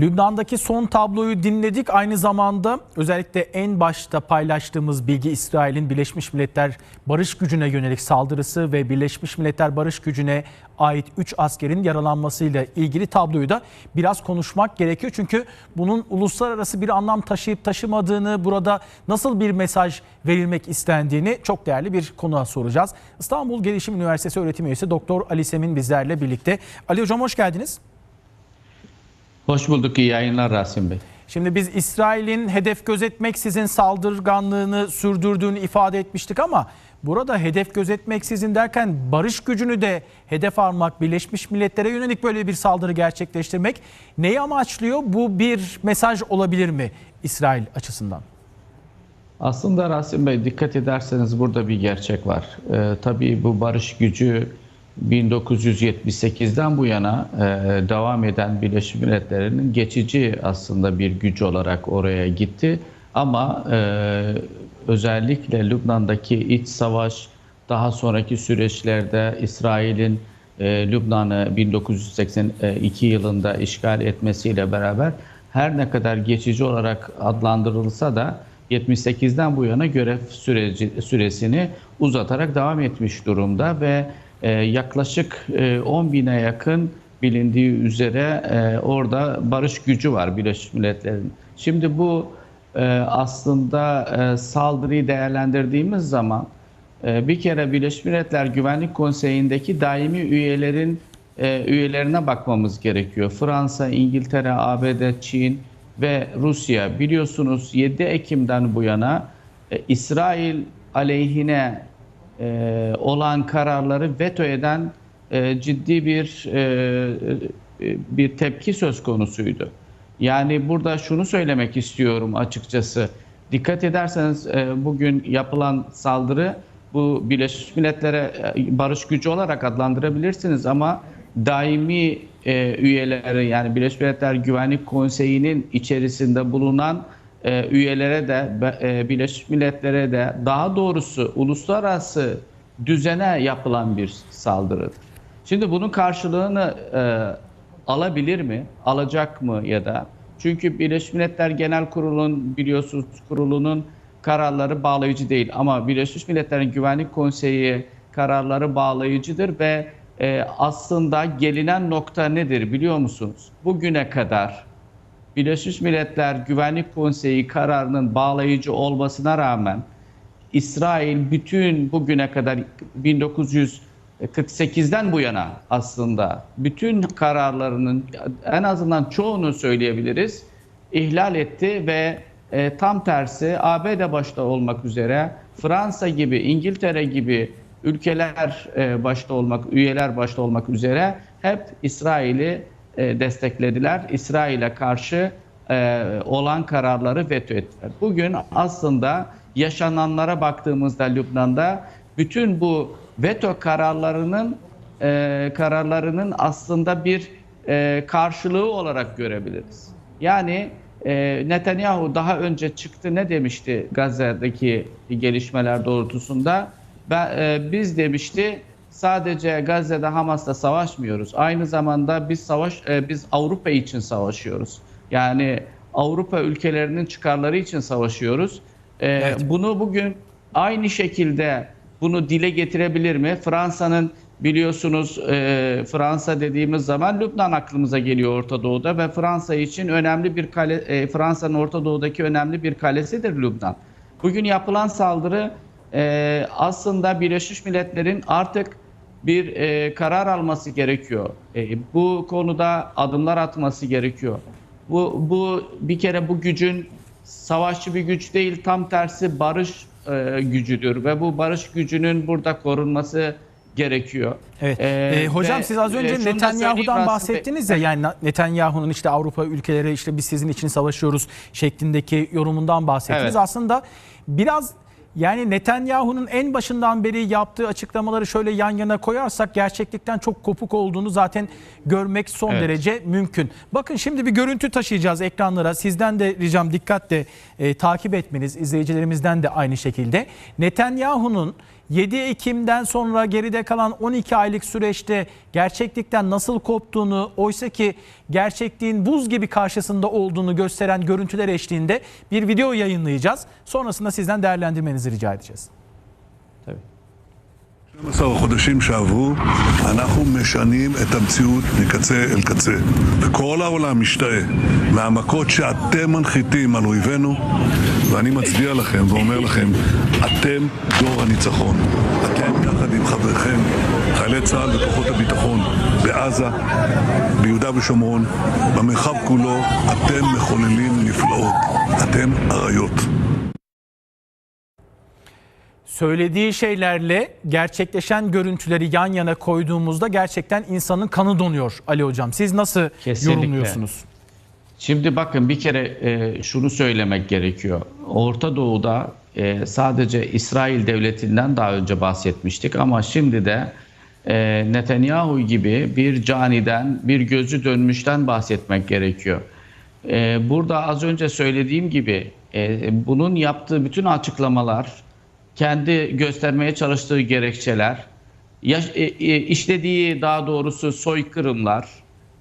Lübnan'daki son tabloyu dinledik. Aynı zamanda özellikle en başta paylaştığımız bilgi İsrail'in Birleşmiş Milletler Barış Gücü'ne yönelik saldırısı ve Birleşmiş Milletler Barış Gücü'ne ait 3 askerin yaralanmasıyla ilgili tabloyu da biraz konuşmak gerekiyor. Çünkü bunun uluslararası bir anlam taşıyıp taşımadığını, burada nasıl bir mesaj verilmek istendiğini çok değerli bir konuğa soracağız. İstanbul Gelişim Üniversitesi öğretim üyesi Doktor Ali Semin bizlerle birlikte. Ali Hocam hoş geldiniz. Hoş bulduk. iyi yayınlar Rasim Bey. Şimdi biz İsrail'in hedef gözetmeksizin saldırganlığını sürdürdüğünü ifade etmiştik ama burada hedef gözetmeksizin derken barış gücünü de hedef almak, Birleşmiş Milletler'e yönelik böyle bir saldırı gerçekleştirmek neyi amaçlıyor? Bu bir mesaj olabilir mi İsrail açısından? Aslında Rasim Bey dikkat ederseniz burada bir gerçek var. Ee, tabii bu barış gücü 1978'den bu yana e, devam eden Birleşmiş Milletler'in geçici aslında bir gücü olarak oraya gitti. Ama e, özellikle Lübnan'daki iç savaş, daha sonraki süreçlerde İsrail'in e, Lübnan'ı 1982 yılında işgal etmesiyle beraber her ne kadar geçici olarak adlandırılsa da 78'den bu yana görev süreci, süresini uzatarak devam etmiş durumda ve e, yaklaşık e, 10 bine yakın bilindiği üzere e, orada barış gücü var Birleşmiş Milletler'in. Şimdi bu e, aslında e, saldırıyı değerlendirdiğimiz zaman e, bir kere Birleşmiş Milletler Güvenlik Konseyi'ndeki daimi üyelerin e, üyelerine bakmamız gerekiyor. Fransa, İngiltere, ABD, Çin ve Rusya biliyorsunuz 7 Ekim'den bu yana e, İsrail aleyhine e, olan kararları veto eden e, ciddi bir e, e, bir tepki söz konusuydu. Yani burada şunu söylemek istiyorum açıkçası. Dikkat ederseniz e, bugün yapılan saldırı bu Birleşmiş Milletler'e e, barış gücü olarak adlandırabilirsiniz ama daimi e, üyeleri yani Birleşmiş Milletler Güvenlik Konseyi'nin içerisinde bulunan e, üyelere de e, Birleşmiş Milletler'e de daha doğrusu uluslararası düzene yapılan bir saldırıdır. Şimdi bunun karşılığını e, alabilir mi? Alacak mı ya da? Çünkü Birleşmiş Milletler Genel Kurulu'nun biliyorsunuz kurulunun kararları bağlayıcı değil ama Birleşmiş Milletler'in Güvenlik Konseyi kararları bağlayıcıdır ve e, aslında gelinen nokta nedir biliyor musunuz? Bugüne kadar Birleşmiş Milletler Güvenlik Konseyi kararının bağlayıcı olmasına rağmen İsrail bütün bugüne kadar 1948'den bu yana aslında bütün kararlarının en azından çoğunu söyleyebiliriz ihlal etti ve e, tam tersi ABD başta olmak üzere Fransa gibi İngiltere gibi ülkeler e, başta olmak üyeler başta olmak üzere hep İsrail'i e, desteklediler. İsrail'e karşı e, olan kararları veto ettiler. Bugün aslında yaşananlara baktığımızda Lübnan'da bütün bu veto kararlarının e, kararlarının aslında bir karşılığı olarak görebiliriz. Yani Netanyahu daha önce çıktı ne demişti Gazze'deki gelişmeler doğrultusunda? Ben, biz demişti sadece Gazze'de Hamas'la savaşmıyoruz. Aynı zamanda biz savaş e, biz Avrupa için savaşıyoruz. Yani Avrupa ülkelerinin çıkarları için savaşıyoruz. E, Evet. Bunu bugün aynı şekilde bunu dile getirebilir mi? Fransa'nın biliyorsunuz e, Fransa dediğimiz zaman Lübnan aklımıza geliyor Orta Doğu'da ve Fransa için önemli bir kale e, Fransa'nın Orta Doğu'daki önemli bir kalesidir Lübnan. Bugün yapılan saldırı e, aslında Birleşmiş Milletler'in artık bir e, karar alması gerekiyor. E, bu konuda adımlar atması gerekiyor. Bu, bu bir kere bu gücün savaşçı bir güç değil, tam tersi barış e, gücüdür ve bu barış gücünün burada korunması gerekiyor. Evet. Ee, Ee, hocam ve, siz az e, önce söyleyeyim Netanyahu'dan bahsettiniz ya yani Netanyahu'nun işte Avrupa ülkeleri işte biz sizin için savaşıyoruz şeklindeki yorumundan bahsettiniz. Evet. Aslında biraz yani Netanyahu'nun en başından beri yaptığı açıklamaları şöyle yan yana koyarsak gerçeklikten çok kopuk olduğunu zaten görmek son Evet. derece mümkün. Bakın şimdi bir görüntü taşıyacağız ekranlara. Sizden de ricam dikkatle e, takip etmeniz, izleyicilerimizden de aynı şekilde. Netanyahu'nun 7 Ekim'den sonra geride kalan 12 aylık süreçte gerçeklikten nasıl koptuğunu, oysa ki gerçekliğin buz gibi karşısında olduğunu gösteren görüntüler eşliğinde bir video yayınlayacağız. Sonrasında sizden değerlendirmenizi rica edeceğiz. Tabii. 12 החודשים שעברו, אנחנו משנים את המציאות מקצה אל קצה. וכל העולם משתאה מהמכות שאתם מנחיתים על אויבינו, ואני מצדיע לכם ואומר לכם, אתם דור הניצחון. אתם יחד עם חבריכם, חיילי צה"ל וכוחות הביטחון, בעזה, ביהודה ושומרון, במרחב כולו, אתם מחוללים נפלאות. אתם אריות. Söylediği şeylerle gerçekleşen görüntüleri yan yana koyduğumuzda gerçekten insanın kanı donuyor Ali Hocam. Siz nasıl Kesinlikle. yorumluyorsunuz? Şimdi bakın bir kere e, şunu söylemek gerekiyor. Orta Doğu'da e, sadece İsrail devletinden daha önce bahsetmiştik ama şimdi de e, Netanyahu gibi bir caniden, bir gözü dönmüşten bahsetmek gerekiyor. E, burada az önce söylediğim gibi e, bunun yaptığı bütün açıklamalar, kendi göstermeye çalıştığı gerekçeler, yaş- e, e, işlediği daha doğrusu soykırımlar,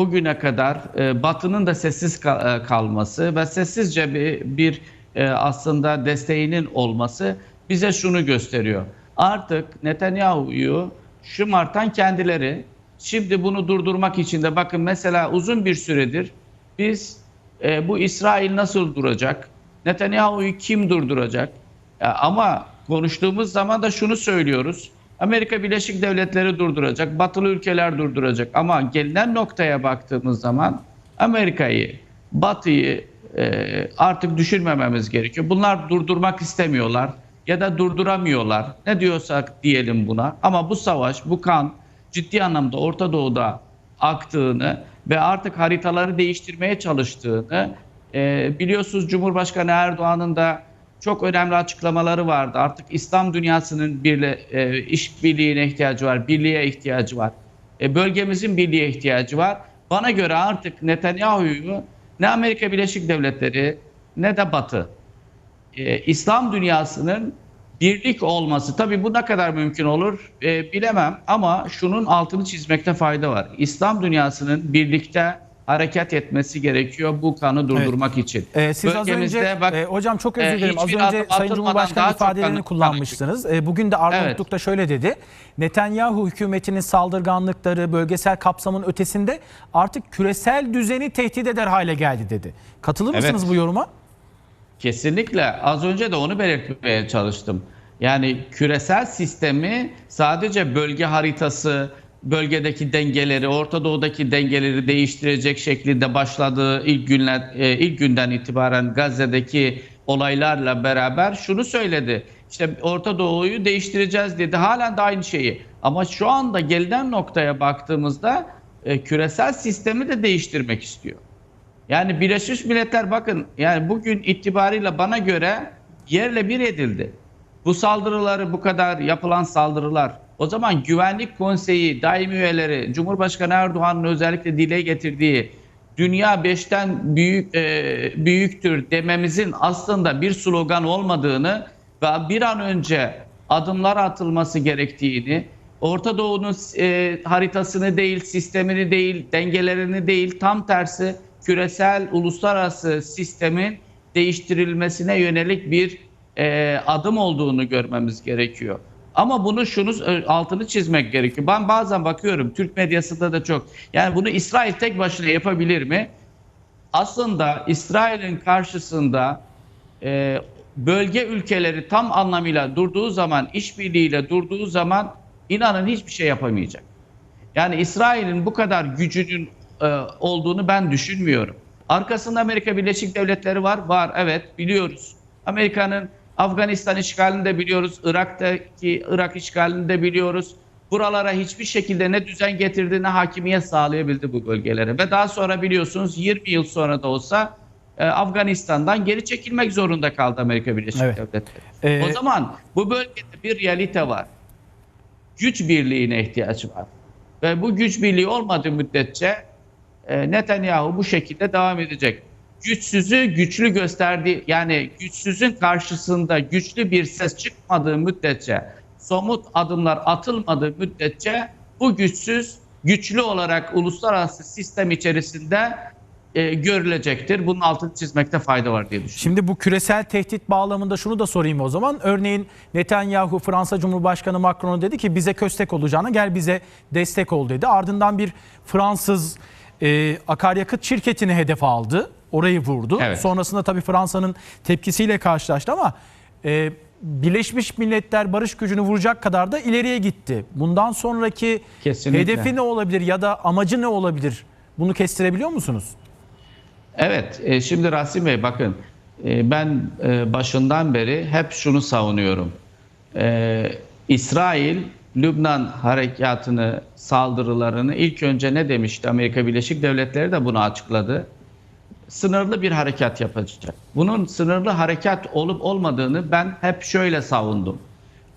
bugüne kadar e, Batı'nın da sessiz ka- e, kalması ve sessizce bir, bir e, aslında desteğinin olması bize şunu gösteriyor. Artık Netanyahu'yu şımartan kendileri. Şimdi bunu durdurmak için de bakın mesela uzun bir süredir biz e, bu İsrail nasıl duracak? Netanyahu'yu kim durduracak? Ya ama konuştuğumuz zaman da şunu söylüyoruz. Amerika Birleşik Devletleri durduracak, batılı ülkeler durduracak. Ama gelinen noktaya baktığımız zaman Amerika'yı, Batı'yı e, artık düşürmememiz gerekiyor. Bunlar durdurmak istemiyorlar ya da durduramıyorlar. Ne diyorsak diyelim buna. Ama bu savaş, bu kan ciddi anlamda Orta Doğu'da aktığını ve artık haritaları değiştirmeye çalıştığını e, biliyorsunuz Cumhurbaşkanı Erdoğan'ın da çok önemli açıklamaları vardı. Artık İslam dünyasının birle, e, işbirliğine ihtiyacı var, birliğe ihtiyacı var. E, bölgemizin birliğe ihtiyacı var. Bana göre artık Netanyahu'yu ne Amerika Birleşik Devletleri ne de Batı e, İslam dünyasının birlik olması. Tabii bu ne kadar mümkün olur e, bilemem ama şunun altını çizmekte fayda var. İslam dünyasının birlikte hareket etmesi gerekiyor bu kanı durdurmak için. Ee, siz az Bölgemizde önce, bak- e, hocam çok özür e, dilerim. Az önce Sayın Cumhurbaşkanı ifadelerini kullanmıştınız. E, bugün de Arnavutluk'ta şöyle dedi. Netanyahu hükümetinin saldırganlıkları bölgesel kapsamın ötesinde artık küresel düzeni tehdit eder hale geldi dedi. Katılır Evet. mısınız bu yoruma? Kesinlikle. Az önce de onu belirtmeye çalıştım. Yani küresel sistemi sadece bölge haritası, bölgedeki dengeleri, Orta Doğu'daki dengeleri değiştirecek şekilde başladığı ilk günler e, ilk günden itibaren Gazze'deki olaylarla beraber şunu söyledi. İşte Orta Doğu'yu değiştireceğiz dedi. Halen de aynı şeyi. Ama şu anda gelinen noktaya baktığımızda e, küresel sistemi de değiştirmek istiyor. Yani Birleşmiş Milletler bakın yani bugün itibariyle bana göre yerle bir edildi. Bu saldırıları bu kadar yapılan saldırılar o zaman Güvenlik Konseyi daimi üyeleri Cumhurbaşkanı Erdoğan'ın özellikle dile getirdiği dünya beşten büyük e, büyüktür dememizin aslında bir slogan olmadığını ve bir an önce adımlar atılması gerektiğini Orta Doğu'nun e, haritasını değil, sistemini değil, dengelerini değil, tam tersi küresel uluslararası sistemin değiştirilmesine yönelik bir e, adım olduğunu görmemiz gerekiyor. Ama bunu şunu e, altını çizmek gerekiyor. Ben bazen bakıyorum Türk medyasında da çok. Yani bunu İsrail tek başına yapabilir mi? Aslında İsrail'in karşısında e, bölge ülkeleri tam anlamıyla durduğu zaman, işbirliğiyle durduğu zaman inanın hiçbir şey yapamayacak. Yani İsrail'in bu kadar gücünün e, olduğunu ben düşünmüyorum. Arkasında Amerika Birleşik Devletleri var. Var evet biliyoruz. Amerika'nın Afganistan işgalini de biliyoruz. Irak'taki Irak işgalini de biliyoruz. Buralara hiçbir şekilde ne düzen getirdi ne hakimiyet sağlayabildi bu bölgelere. Ve daha sonra biliyorsunuz 20 yıl sonra da olsa e, Afganistan'dan geri çekilmek zorunda kaldı Amerika Birleşik Evet. Devletleri. Ee, o zaman bu bölgede bir realite var. Güç birliğine ihtiyaç var. Ve bu güç birliği olmadığı müddetçe e, Netanyahu bu şekilde devam edecek. Güçsüzü güçlü gösterdiği yani güçsüzün karşısında güçlü bir ses çıkmadığı müddetçe somut adımlar atılmadığı müddetçe bu güçsüz, güçlü olarak uluslararası sistem içerisinde e, görülecektir. Bunun altını çizmekte fayda var diye düşünüyorum. Şimdi bu küresel tehdit bağlamında şunu da sorayım o zaman. Örneğin Netanyahu Fransa Cumhurbaşkanı Macron'a dedi ki bize köstek olacağına gel bize destek ol dedi. Ardından bir Fransız e, akaryakıt şirketini hedef aldı. Orayı vurdu. Evet. Sonrasında tabii Fransa'nın tepkisiyle karşılaştı ama e, Birleşmiş Milletler barış gücünü vuracak kadar da ileriye gitti. Bundan sonraki Kesinlikle. hedefi ne olabilir ya da amacı ne olabilir? Bunu kestirebiliyor musunuz? Evet, e, şimdi Rasim Bey bakın e, ben e, başından beri hep şunu savunuyorum. E, İsrail, Lübnan harekatını, saldırılarını ilk önce ne demişti? Amerika Birleşik Devletleri de bunu açıkladı. Sınırlı bir harekat yapacak. Bunun sınırlı harekat olup olmadığını ben hep şöyle savundum.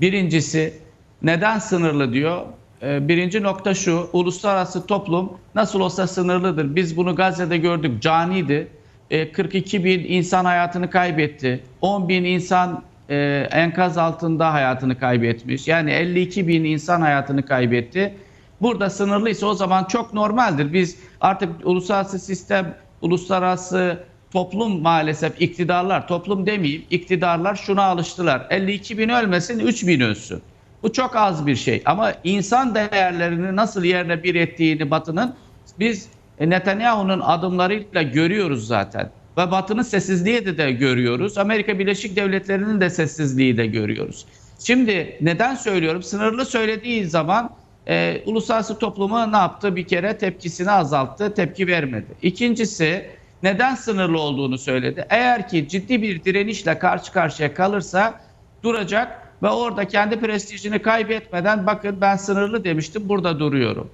Birincisi neden sınırlı diyor? Ee, Birinci nokta şu, uluslararası toplum nasıl olsa sınırlıdır. Biz bunu Gazze'de gördük, caniydi. Ee, 42 bin insan hayatını kaybetti. 10 bin insan e, enkaz altında hayatını kaybetmiş. Yani 52 bin insan hayatını kaybetti. Burada sınırlıysa o zaman çok normaldir. Biz artık uluslararası sistem, uluslararası toplum maalesef iktidarlar, toplum demeyeyim, iktidarlar şuna alıştılar. 52 bin ölmesin, 3 bin ölsün. Bu çok az bir şey ama insan değerlerini nasıl yerine bir ettiğini Batı'nın biz e, Netanyahu'nun adımlarıyla görüyoruz zaten. Ve Batı'nın sessizliği de, de görüyoruz. Amerika Birleşik Devletleri'nin de sessizliği de görüyoruz. Şimdi neden söylüyorum? Sınırlı söylediği zaman e, uluslararası toplumu ne yaptı? Bir kere tepkisini azalttı, tepki vermedi. İkincisi neden sınırlı olduğunu söyledi. Eğer ki ciddi bir direnişle karşı karşıya kalırsa duracak ve orada kendi prestijini kaybetmeden bakın ben sınırlı demiştim burada duruyorum.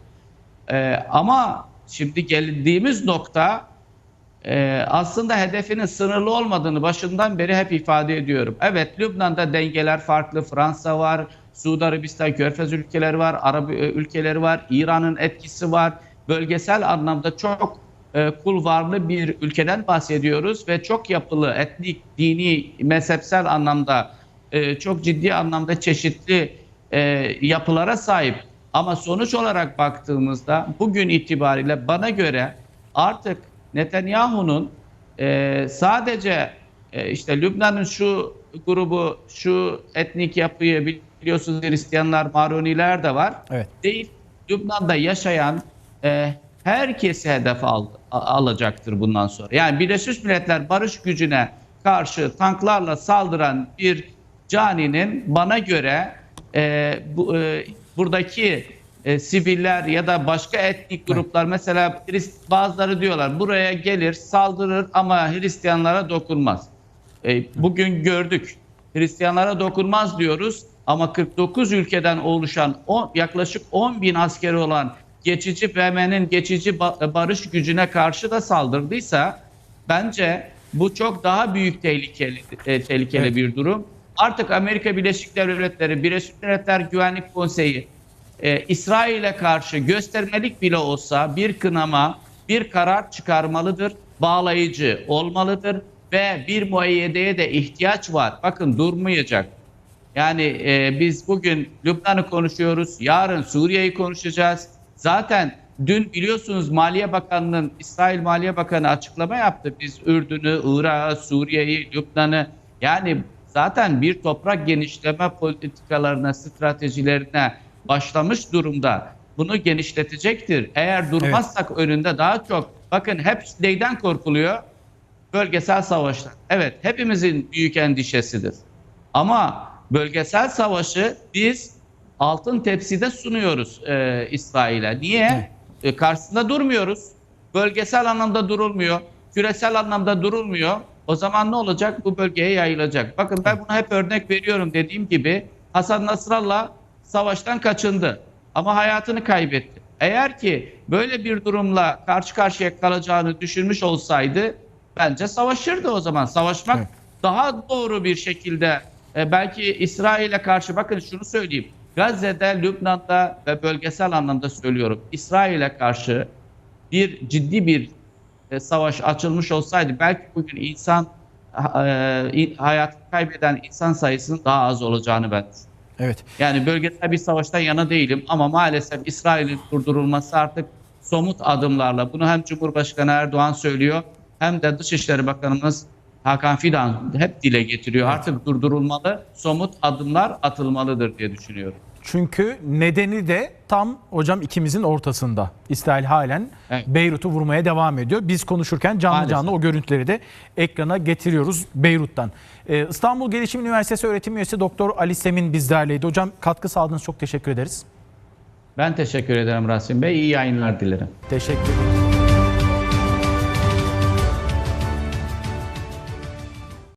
Ee, ama şimdi geldiğimiz nokta e, aslında hedefinin sınırlı olmadığını başından beri hep ifade ediyorum. Evet Lübnan'da dengeler farklı. Fransa var, Suudi Arabistan, Körfez ülkeleri var, Arap e, ülkeleri var, İran'ın etkisi var. Bölgesel anlamda çok e, kulvarlı bir ülkeden bahsediyoruz ve çok yapılı, etnik, dini, mezhepsel anlamda e, çok ciddi anlamda çeşitli e, yapılara sahip. Ama sonuç olarak baktığımızda bugün itibariyle bana göre artık Netanyahu'nun e, sadece e, işte Lübnan'ın şu grubu, şu etnik yapıyı biliyorsunuz Hristiyanlar, Maroniler de var. Evet. Değil, Lübnan'da yaşayan e, herkesi hedef al, alacaktır bundan sonra. Yani Birleşmiş Milletler barış gücüne karşı tanklarla saldıran bir caninin bana göre e, bu, e, buradaki e, siviller ya da başka etnik gruplar mesela Hrist- bazıları diyorlar buraya gelir saldırır ama Hristiyanlara dokunmaz. E, bugün gördük Hristiyanlara dokunmaz diyoruz ama 49 ülkeden oluşan o, yaklaşık 10 bin askeri olan geçici BM'nin geçici ba- barış gücüne karşı da saldırdıysa bence bu çok daha büyük tehlikeli e, tehlikeli Evet. bir durum. Artık Amerika Birleşik Devletleri, Birleşik Milletler Güvenlik Konseyi e, İsrail'e karşı göstermelik bile olsa bir kınama, bir karar çıkarmalıdır, bağlayıcı olmalıdır ve bir muayyedeye de ihtiyaç var. Bakın durmayacak. Yani e, biz bugün Lübnan'ı konuşuyoruz, yarın Suriye'yi konuşacağız. Zaten dün biliyorsunuz Maliye Bakanı'nın, İsrail Maliye Bakanı açıklama yaptı. Biz Ürdün'ü, Irak'ı, Suriye'yi, Lübnan'ı yani zaten bir toprak genişleme politikalarına, stratejilerine başlamış durumda. Bunu genişletecektir. Eğer durmazsak önünde daha çok, bakın hep neyden korkuluyor? Bölgesel savaşlar. Evet hepimizin büyük endişesidir. Ama bölgesel savaşı biz altın tepside sunuyoruz e, İsrail'e. Niye? E, karşısında durmuyoruz. Bölgesel anlamda durulmuyor. Küresel anlamda durulmuyor. O zaman ne olacak? Bu bölgeye yayılacak. Bakın ben buna hep örnek veriyorum dediğim gibi. Hasan Nasrallah savaştan kaçındı. Ama hayatını kaybetti. Eğer ki böyle bir durumla karşı karşıya kalacağını düşünmüş olsaydı bence savaşırdı o zaman. Savaşmak Evet. daha doğru bir şekilde e, belki İsrail'e karşı bakın şunu söyleyeyim. Gazze'de, Lübnan'da ve bölgesel anlamda söylüyorum. İsrail'e karşı bir ciddi bir e, savaş açılmış olsaydı belki bugün insan e, hayatını kaybeden insan sayısının daha az olacağını ben. Evet. Yani bölgesel bir savaştan yana değilim ama maalesef İsrail'in durdurulması artık somut adımlarla bunu hem Cumhurbaşkanı Erdoğan söylüyor hem de Dışişleri Bakanımız Hakan Fidan hep dile getiriyor. Artık durdurulmalı, somut adımlar atılmalıdır diye düşünüyorum. Çünkü nedeni de tam hocam ikimizin ortasında. İsrail halen Evet. Beyrut'u vurmaya devam ediyor. Biz konuşurken canlı Maalesef. canlı o görüntüleri de ekrana getiriyoruz Beyrut'tan. Ee, İstanbul Gelişim Üniversitesi öğretim üyesi Doktor Ali Semin bizlerleydi. Hocam katkı sağladığınız çok teşekkür ederiz. Ben teşekkür ederim Rasim Bey. İyi yayınlar dilerim. Teşekkür ederim.